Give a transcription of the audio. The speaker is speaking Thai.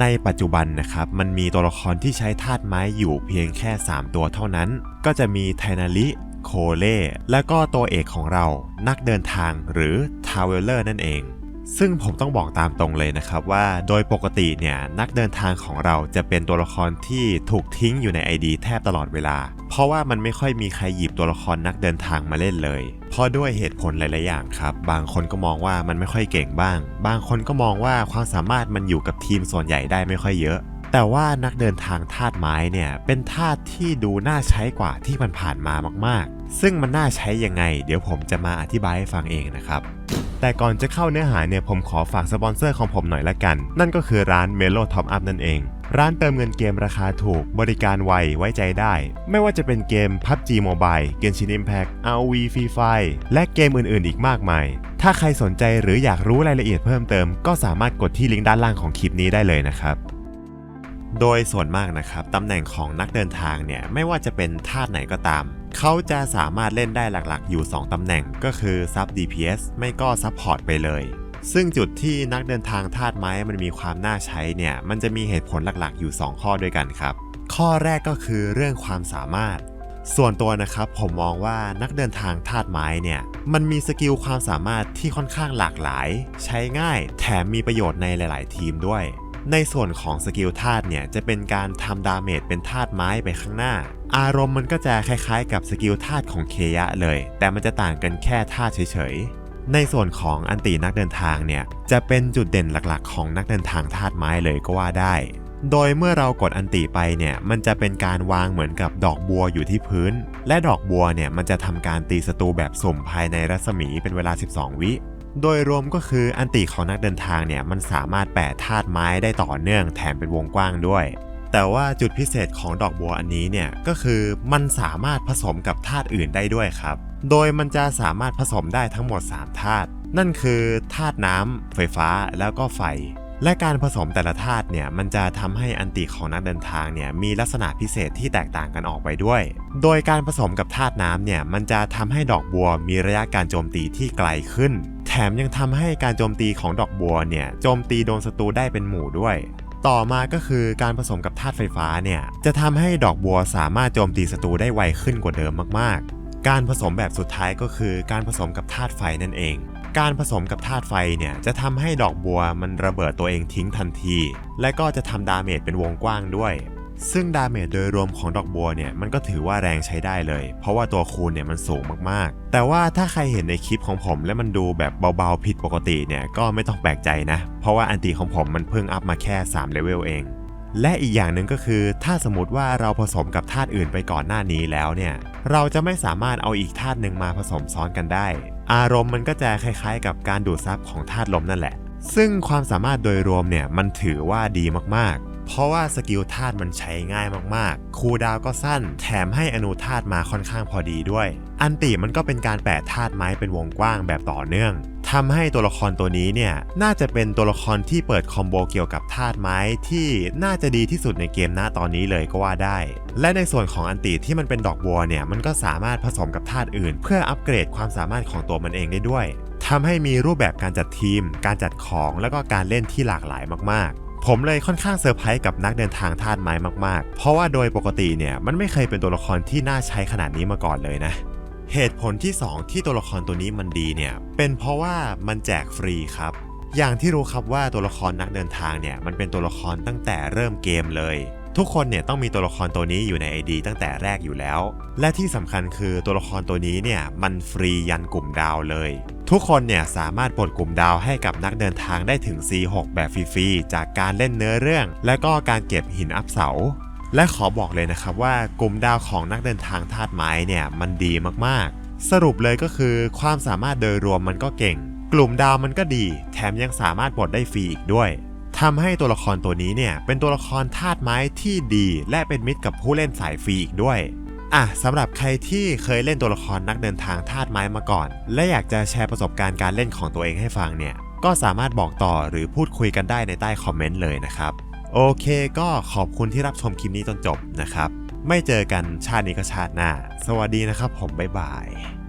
ในปัจจุบันนะครับมันมีตัวละครที่ใช้ธาตุไม้อยู่เพียงแค่ 3 ตัวเท่านั้น ก็จะมีไทนาริโคเล่และก็ตัวเอกของเรานักเดินทางหรือทาวเวลเลอร์นั่นเอง ซึ่งผมต้องบอกตามตรงเลยนะครับว่าโดยปกติเนี่ยนักเดินทางของเราจะเป็นตัวละครที่ถูกทิ้งอยู่ใน ID แทบตลอดเวลา เพราะว่ามันไม่ค่อยมีใครหยิบตัวละครนักเดินทางมาเล่นเลย เพราะด้วยเหตุผลหลาย ๆ อย่างครับ บางคนก็มองว่ามันไม่ค่อยเก่งบ้าง บางคนก็มองว่าความสามารถมันอยู่กับทีมส่วนใหญ่ได้ไม่ค่อยเยอะ แต่ว่านักเดินทางธาตุไม้เนี่ย เป็นธาตุที่ดูน่าใช้กว่าที่มันผ่านมามาก ๆ ซึ่งมันน่าใช้ยังไง เดี๋ยวผมจะมาอธิบายให้ฟังเองนะครับแต่ก่อนจะเข้าเนื้อหาเนี่ยผมขอฝากสปอนเซอร์ของผมหน่อยละกัน นั่นก็คือร้าน Melo Top Up นั่นเอง ร้านเติมเงินเกมราคาถูก บริการไว ไว้ใจได้ ไม่ว่าจะเป็นเกม PUBG Mobile Genshin Impact ROV Free Fire และเกมอื่นๆ อีกมากมาย ถ้าใครสนใจหรืออยากรู้รายละเอียดเพิ่มเติม ก็สามารถกดที่ลิงก์ด้านล่างของคลิปนี้ได้เลยนะครับ โดยส่วนมากนะครับตำแหน่งของนักเดินทางเนี่ยไม่ว่าจะเป็นธาตุไหนก็ตาม เขาจะสามารถเล่นได้หลักๆ อยู่ 2ตำแหน่งก็คือซับ DPS ไม่ก็ซับพอร์ตไปเลย ซึ่งจุดที่นักเดินทางธาตุไม้มันมีความน่าใช้เนี่ย มันจะมีเหตุผลหลักๆ อยู่ 2 ข้อด้วยกันครับ ข้อแรกก็คือเรื่องความสามารถ ส่วนตัวนะครับผมมองว่านักเดินทางธาตุไม้เนี่ย มันมีสกิลความสามารถที่ค่อนข้างหลากหลาย ใช้ง่ายแถมมีประโยชน์ในหลาย ๆ ทีมด้วย ในส่วนของสกิลธาตุเนี่ยจะเป็นการทำดาเมจเป็นธาตุไม้ไปข้างหน้า อารมณ์มันก็จะคล้ายๆ กับสกิลธาตุของเคยะเลย แต่มันจะต่างกันแค่ธาตุเฉยๆ ในส่วนของอันตีนักเดินทางเนี่ยจะเป็นจุดเด่นหลักๆ ของนักเดินทางธาตุไม้เลยก็ว่าได้ โดยเมื่อเรากดอันติไปเนี่ยมันจะเป็นการวางเหมือนกับดอกบัวอยู่ที่พื้น และดอกบัวเนี่ยมันจะทำการตีศัตรูแบบสุ่มภายในรัศมีเป็นเวลา 12 วิโดยรวมก็คืออันติของนักเดินทางเนี่ยมันสามารถแปะธาตุไม้ได้ต่อเนื่องแถมเป็นวงกว้างด้วย แต่ว่าจุดพิเศษของดอกบัวอันนี้เนี่ยก็คือมันสามารถผสมกับธาตุอื่นได้ด้วยครับ โดยมันจะสามารถผสมได้ทั้งหมด 3 ธาตุ นั่นคือธาตุน้ำ ไฟฟ้า แล้วก็ไฟ และการผสมแต่ละธาตุเนี่ยมันจะทำให้อันติของนักเดินทางเนี่ยมีลักษณะพิเศษที่แตกต่างกันออกไปด้วย โดยการผสมกับธาตุน้ำเนี่ยมันจะทำให้ดอกบัวมีระยะการโจมตีที่ไกลขึ้น แถมยังทำให้การโจมตีของดอกบัวเนี่ยโจมตีโดนศัตรูได้เป็นหมู่ด้วย ต่อมาก็คือการผสมกับธาตุไฟฟ้าเนี่ยจะทำให้ดอกบัวสามารถโจมตีศัตรูได้ไวขึ้นกว่าเดิมมากๆ การผสมแบบสุดท้ายก็คือการผสมกับธาตุไฟนั่นเอง การผสมกับธาตุไฟเนี่ยจะทำให้ดอกบัวมันระเบิดตัวเองทิ้งทันที และก็จะทำดาเมจเป็นวงกว้างด้วย ซึ่งดาเมจโดยรวมของดอกบัวเนี่ยมันก็ถือว่าแรงใช้ได้เลย เพราะว่าตัวคูณเนี่ยมันสูงมากๆ แต่ว่าถ้าใครเห็นในคลิปของผมแล้วมันดูแบบเบาๆผิดปกติเนี่ยก็ไม่ต้องแปลกใจนะ เพราะว่าอันตีของผมมันเพิ่งอัพมาแค่3เลเวลเอง และอีกอย่างหนึ่งก็คือ ถ้าสมมติว่าเราผสมกับธาตุอื่นไปก่อนหน้านี้แล้วเนี่ยเราจะไม่สามารถเอาอีกธาตุหนึ่งมาผสมซ้อนกันได้ อารมณ์มันก็จะคล้ายๆ กับการดูดซับของธาตุลมนั่นแหละ ซึ่งความสามารถโดยรวมเนี่ยมันถือว่าดีมากๆ เพราะว่าสกิลธาตุมันใช้ง่ายมากๆ คูดาวก็สั้น แถมให้อนุธาตุมาค่อนข้างพอดีด้วย อันติมันก็เป็นการแปะธาตุไม้เป็นวงกว้างแบบต่อเนื่องทำให้ตัวละครตัวนี้เนี่ยน่าจะเป็นตัวละครที่เปิดคอมโบเกี่ยวกับธาตุไม้ที่น่าจะดีที่สุดในเกมหน้าตอนนี้เลยก็ว่าได้ และในส่วนของอันติที่มันเป็นดอกบัวเนี่ยมันก็สามารถผสมกับธาตุอื่น เพื่ออัปเกรดความสามารถของตัวมันเองได้ด้วยทำให้มีรูปแบบการจัดทีม การจัดของ แล้วก็การเล่นที่หลากหลายมากๆ ผมเลยค่อนข้างเซอร์ไพรส์กับนักเดินทางธาตุไม้มากๆ เพราะว่าโดยปกติเนี่ยมันไม่เคยเป็นตัวละครที่น่าใช้ขนาดนี้มาก่อนเลยนะ เหตุผลที่ 2 ที่ตัวละครตัวนี้มันดีเนี่ยเป็นเพราะว่ามันแจกฟรีครับอย่างที่รู้ครับว่าตัวละครนักเดินทางเนี่ยมันเป็นตัวละครตั้งแต่เริ่มเกมเลย ทุกคนเนี่ยต้องมีตัวละครตัวนี้อยู่ใน ID ตั้งแต่แรกอยู่แล้ว และที่สำคัญคือตัวละครตัวนี้เนี่ยมันฟรียันกลุ่มดาวเลย ทุกคนเนี่ยสามารถปลดกลุ่มดาวให้กับนักเดินทางได้ถึง C6 แบบฟรีๆจากการเล่นเนื้อเรื่อง และก็การเก็บหินอัพเสาและขอบอกเลยนะครับว่ากลุ่มดาวของนักเดินทางธาตุไม้เนี่ยมันดีมากๆ สรุปเลยก็คือความสามารถโดยรวมมันก็เก่ง กลุ่มดาวมันก็ดี แถมยังสามารถปลดได้ฟรีอีกด้วย ทำให้ตัวละครตัวนี้เนี่ยเป็นตัวละครธาตุไม้ที่ดี และเป็นมิตรกับผู้เล่นสายฟรีอีกด้วยอะสำหรับใครที่เคยเล่นตัวละครนักเดินทางธาตุไม้มาก่อน และอยากจะแชร์ประสบการณ์การเล่นของตัวเองให้ฟังเนี่ยก็สามารถบอกต่อหรือพูดคุยกันได้ในใต้คอมเมนต์เลยนะครับโอเคก็ขอบคุณที่รับชมคลิปนี้จนจบนะครับ ไม่เจอกันชาตินี้ก็ชาติหน้า สวัสดีนะครับผมบ๊ายบาย